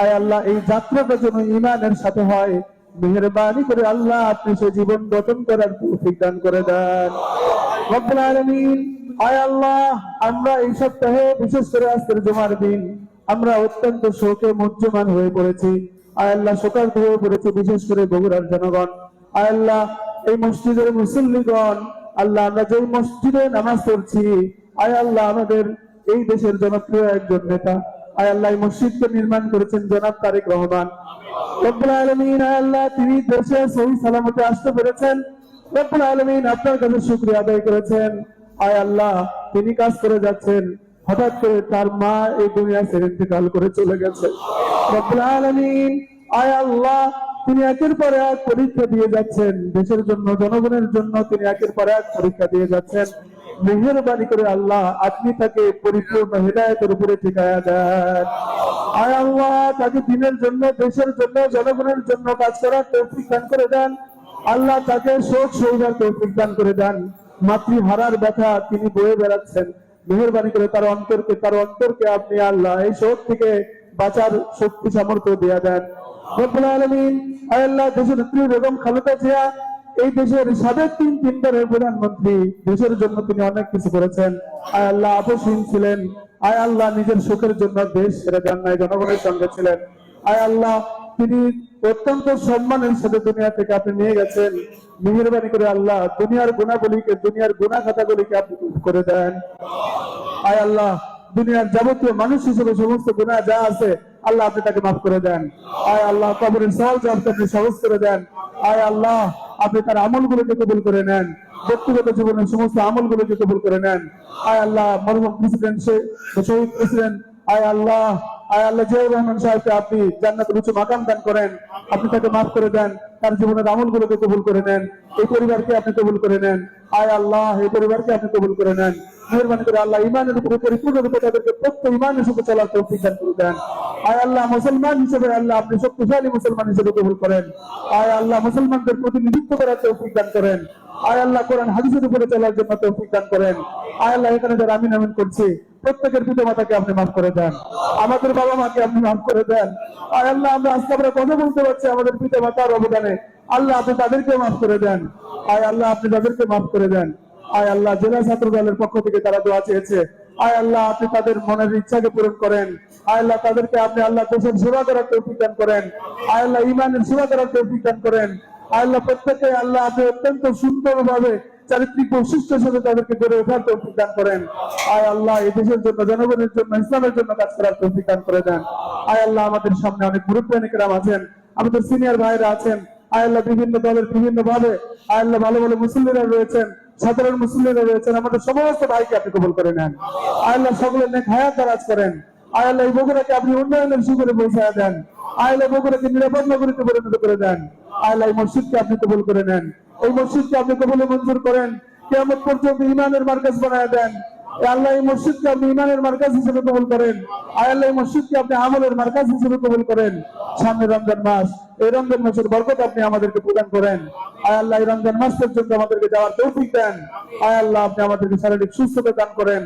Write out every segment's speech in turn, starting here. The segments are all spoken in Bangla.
আয় আল্লাহ, এই যাত্রাটা যেন ইমানের সাথে হয়। মেহরবানি করে আল্লাহ আপনি সে জীবন গঠন করার তৌফিক দান করে দেন। রব্বুল আলামিন, আয় আল্লাহ, আমরা এই সপ্তাহে বিশেষ করে আজকের জমার দিন, আমরা অত্যন্ত শোকে মুহ্যমান হয়ে পড়েছি। আয় আল্লাহ হয়ে পড়েছি বিশেষ করে বগুড়ার জনগণ। আয় আল্লাহ, এই মসজিদের মুসল্লিগণ, আল্লাহ, আমরা যে মসজিদে নামাজ পড়ছি, আয় আল্লাহ, আমাদের এই দেশের জনপ্রিয় একজন নেতা। আয় আল্লাহ মসজিদকে নির্মাণ করেছেন জনাব তারেক রহমান। রব্বুল আলামিন, আয় আল্লাহ, তিনি দেশে সহি সালামতে আসতে পেরেছেন। রব্বুল আলামিন আপনার কাছে শুকরিয়া আদায় করেছেন। আয় আল্লাহ, তিনি কাজ করে যাচ্ছেন। হঠাৎ করে তার মা এই দুনিয়া ছেড়ে ইন্তেকাল করে চলে গেছে। রব্বুল আলামিন, আয় আল্লাহ, তিনি একের পর এক পরীক্ষা দিয়ে যাচ্ছেন। দেশের জন্য, জনগণের জন্য তিনি একের পর এক পরীক্ষা দিয়ে যাচ্ছেন। মেহরবানি করে আল্লাহ আপনি তাকে পরিপূর্ণ হৃদায়তের উপরে ঠিকায়া দেন। আয় আল্লাহ, তাকে দিনের জন্য, দেশের জন্য, জনগণের জন্য কাজ করার তৌফিক দান করে দেন। আল্লাহ তাকে শোক সৌদার তৌফিক দান করে দেন। মাতৃহারার ব্যথা তিনি বয়ে বেড়াচ্ছেন। মেহরবানি করে তার অন্তরকে তার অন্তরকে আপনি আল্লাহ এই শোক থেকে বাঁচার শক্তি সামর্থ্য দেয়া দেন। রব্বুল আলামিন আল্লাহ, দেশের নেত্রী বেগম খালেদা জিয়া এই দেশের সাবেক তিন তিনবারের প্রধানমন্ত্রী, দেশের জন্য তিনি অনেক কিছু করেছেন। আয় আল্লাহ আপসহীন ছিলেন। আয় আল্লাহ নিজের সুখের জন্য দেশ ছেড়ে দেন নাই, জনগণের সঙ্গে ছিলেন। আয় আল্লাহ তিনি অত্যন্ত সম্মানের সাথে দুনিয়া থেকে আপনি নিয়ে গেছেন। মেহরবানি করে আল্লাহ দুনিয়ার গুণাবলীকে, দুনিয়ার গুণা খাতাগুলিকে আপনি করে দেন। আয় আল্লাহ দুনিয়ার যাবতীয় মানুষ হিসেবে সমস্ত গুণা যা আছে, আল্লাহ আপনি তাকে মাফ করে দেন। আয় আল্লাহ কবরের সহজ আপনি সহজ করে দেন। আয় আল্লাহ আপনি তার আমলগুলোকে কবুল করে নেন। ব্যক্তিগত জীবনের সমস্ত আমলগুলোকে কবুল করে নেন। আয় আল্লাহ, মরহুম প্রেসিডেন্ট শহীদ প্রেসিডেন্ট, আয় আল্লাহ আয় আল্লাহ রহমান সাহেবকে আপনি জান্নাতের উঁচু মাকাম দান করেন। আপনি তাকে মাফ করে দেন, তার জীবনের আমলগুলোকে কবুল করে নেন। এই পরিবারকে আপনি কবুল করে নেন। আয় আল্লাহ, এই পরিবারকে আপনি কবুল করে নেন। মেহরবানি করে আল্লাহ ইমানের উপরে পরিপূর্ণ রূপে তাদেরকে প্রত্যেক ইমানের সাথে চলার তৌফিক দান করে দেন। আয় আল্লাহ মুসলমান হিসেবে আল্লাহ আপনি শক্তিশালী মুসলমান হিসেবে কবুল করেন। আয় আল্লাহ মুসলমানদের প্রতিনিধিত্ব করার তৌফিক দান করেন। আয় আল্লাহ কোরআন হাদিসের উপরে চলার জন্য তৌফিক দান করেন। আয় আল্লাহ এখানে যারা আমিন আমিন করছি, প্রত্যেকের পিতা মাতাকে আপনি মাফ করে দেন। আমাদের বাবা মাকে আপনি মাফ করে দেন। আয় আল্লাহ আমরা আজকে আমরা কথা বলতে পারছি আমাদের পিতা মাতার অবদানে। আল্লাহ আপনি তাদেরকে মাফ করে দেন। আয় আল্লাহ আপনি তাদেরকে মাফ করে দেন। আয় আল্লাহ জেলা ছাত্র দলের পক্ষ থেকে তারা দোয়া চেয়েছে। আয় আল্লাহ, আপনি তাদের মনের ইচ্ছাকে পূরণ করেন। আয় আল্লাহ, তাদেরকে আপনি আল্লাহ দেশের সেবা করার তৌফিক দান করেন। আয় আল্লাহ ইমানের সেবা করার তৌফিক দান করেন। আয় আল্লাহ, প্রত্যেকে আল্লাহ, আপনি অত্যন্ত চারিত্রিক বৈশিষ্ট্যের সাথে তাদেরকে গড়ে ওঠার তৌফিক দান করেন। আয় আল্লাহ, এই দেশের জন্য, জনগণের জন্য, ইসলামের জন্য কাজ করার তৌফিক দান করে দেন। আয় আল্লাহ, আমাদের সামনে অনেক গুরুত্বানিকেরাম আছেন। আমাদের সিনিয়র ভাইরা আছেন। আয় আল্লাহ, বিভিন্ন দলের বিভিন্ন ভাবে আয় আল্লাহ, ভালো ভালো মুসলিমরা রয়েছেন। সাধারণ মুসলিমরা রয়েছেন, আমাদের সমস্ত ভাইকে আপনি কবুল করে নেন। আল্লাহ সকলের নেক হায়াত দারাজ করেন। আয় আল্লাহ এই বগুড়াকে আপনি উন্নয়নের সুখরে পৌঁছায় দেন। আয় আল্লাহ বগুড়াকে নিরাপদ নগরীতে পরিণত করে দেন। আয় আল্লাহ এই মসজিদকে আপনি কবুল করে নেন। এই মসজিদকে আপনি কবুলে মঞ্জুর করেন। কেমন পর্যন্ত ইমানের মার্কাজ বানায় দেন। আল্লাহ এই মসজিদকে আপনি ইমানের মার্কাজ হিসেবে কবুল করেন। আয় আল্লাহ এই মসজিদকে আপনি আমলের মার্কাজ হিসেবে কবুল করেন। সামনে রমজান মাস, এই রমজান মাসের বরকত আপনি আমাদেরকে প্রদান করেন। আয় আল্লাহ এই রমজান মাস পর্যন্ত আমাদেরকে যাওয়ার তৌফিক দেন আয় আল্লাহ আপনি আমাদেরকে শারীরিক সুস্থতা দান করেন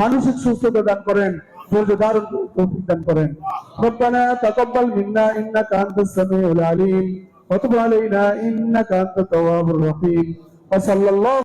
মানসিক সুস্থতা দান করেন ধৈর্য ধারণ করে তৌফিক দান করেন ربنا تقبل منا انك انت السميع العليم وتب علينا انك انت التواب الرحيم وصلى الله